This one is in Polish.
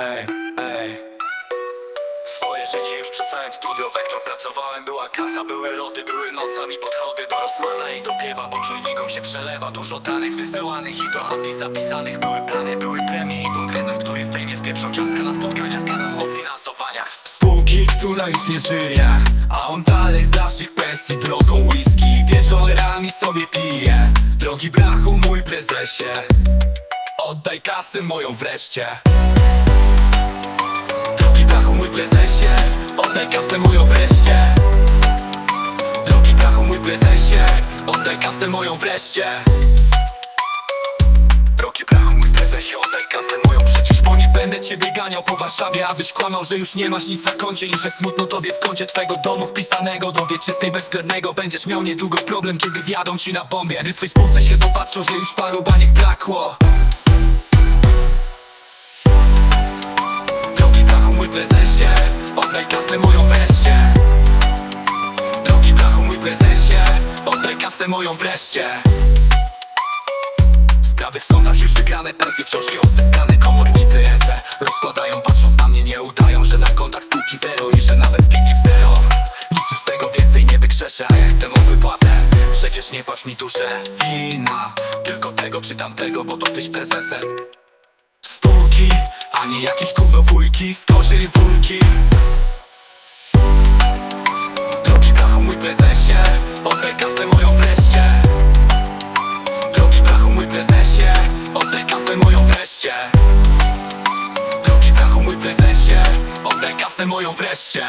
Ej, ej. Swoje życie już przesłałem studio Wektor pracowałem, była kasa, były lody Były nocami podchody do Rosmana i do piewa Bo czujnikom się przelewa Dużo danych wysyłanych i do happy zapisanych Były plany, były premie i był prezes Który w fejmie wpieprzał ciastka na spotkaniach Gadał o finansowaniach. Spółki, która już nie żyje A on dalej z naszych pensji drogą whisky Wieczorami sobie pije. Drogi brachu, mój prezesie Oddaj kasę moją wreszcie Oddaj kasę moją wreszcie. Drogi brachu, mój prezesie. Oddaj kasę moją wreszcie. Drogi brachu, mój prezesie. Oddaj kasę moją przecież Bo nie będę ciebie ganiał po Warszawie Abyś kłamał, że już nie masz nic na koncie I że smutno tobie w kącie twego domu wpisanego Do wieczystej bezwzględnego. Będziesz miał niedługo problem, kiedy wjadą ci na bombie Gdy twojej spółce się dopatrzą, że już paru baniek brakło Kasę moją wreszcie. Sprawy w sądach już wygrane Pensje wciąż nieodzyskane. Komornicy EC Rozkładają patrząc na mnie Nie udają, że na kontakt spółki zero I że nawet Zbigniew zero. Nic z tego więcej nie wykrzeszę A ja chcę mą wypłatę. Przecież nie płacz mi duszę. Wina. Tylko tego czy tamtego Bo to tyś prezesem. Spółki, a nie jakieś gówno wujki wujki Drogi brachu mój prezesie Moją wreszcie